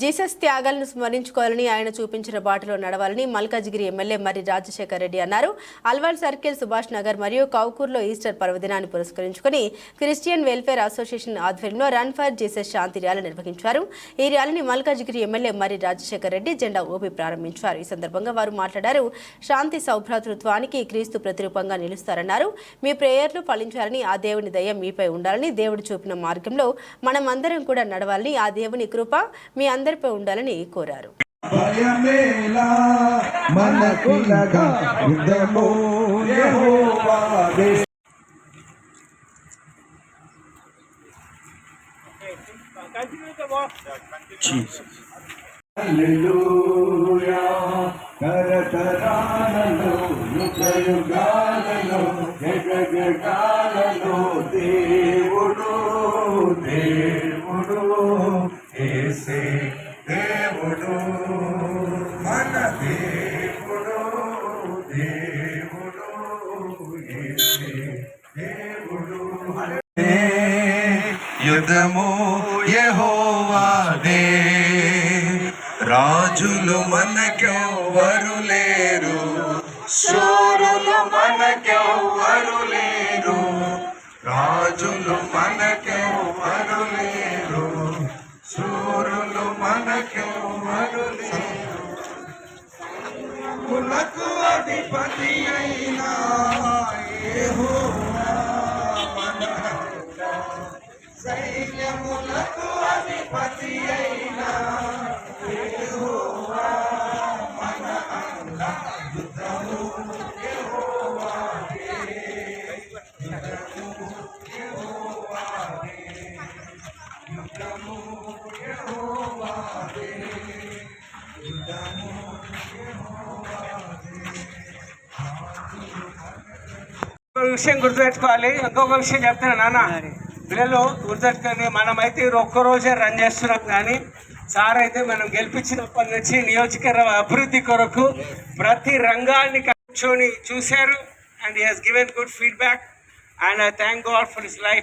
Jesus త్యాగాలను స్మరించుకోవాలని ఆయన చూపించిన బాటలో నడవాలని మల్కాజిగిరి ఎమ్మెల్యే మరి రాజశేఖర్ రెడ్డి అన్నారు. అల్వాల్ సర్కిల్ సుభాష్ నగర్ మరియు కౌకూర్లో ఈస్టర్ పర్వదినాన్ని పురస్కరించుకుని క్రిస్టియన్ వెల్ఫేర్ అసోసియేషన్ ఆధ్వర్యంలో రన్ ఫర్ జీసస్ శాంతి ర్యాలీ నిర్వహించారు. ఈ ర్యాలీని మల్కాజిగిరి ఎమ్మెల్యే మరి రాజశేఖర్ రెడ్డి జెండా ఊపి ప్రారంభించారు. ఈ సందర్భంగా వారు మాట్లాడారు. శాంతి సౌభ్రాతృత్వానికి క్రీస్తు ప్రతిరూపంగా నిలుస్తారన్నారు. మీ ప్రేయర్లు ఫలించాలని ఆ దేవుని దయ మీపై ఉండాలని దేవుడు చూపిన మార్గంలో మనం అందరం కూడా నడవాలని ఆ దేవుని కృప మీ అందరిపై ఉండాలని కోరారు. తరతరాలలో యుగయుగాలలో జగజగాలలో దేవుడు దేవుడు దేవుడు మన దేవుడు దేవుడు దేవుడు. యుద్ధము యహోవాదే రాజులు మనకెవ్వరు లేరు. శూరులు మనకెవ్వరు లేరు. రాజులు మనకెవ్వరు కులకు అధిపతి అయినా మన సైన్యములకు అధిపతి అయినా మన యుద్ధము యుద్ధము యుద్ధము ఒక విషయం గుర్తుపెట్టుకోవాలి. ఇంకొక విషయం చెప్తాను నాన్న. పిల్లలు గుర్తుపెట్టుకొని మనమైతే ఈ ఒక్క రోజే రన్ చేస్తున్నాం కానీ సార్ అయితే మనం గెలిపించినప్పటి నుంచి నియోజకవర్గ అభివృద్ధి కొరకు ప్రతి రంగాన్ని కూర్చొని చూశారు. And he has given good feedback and I thank God for his life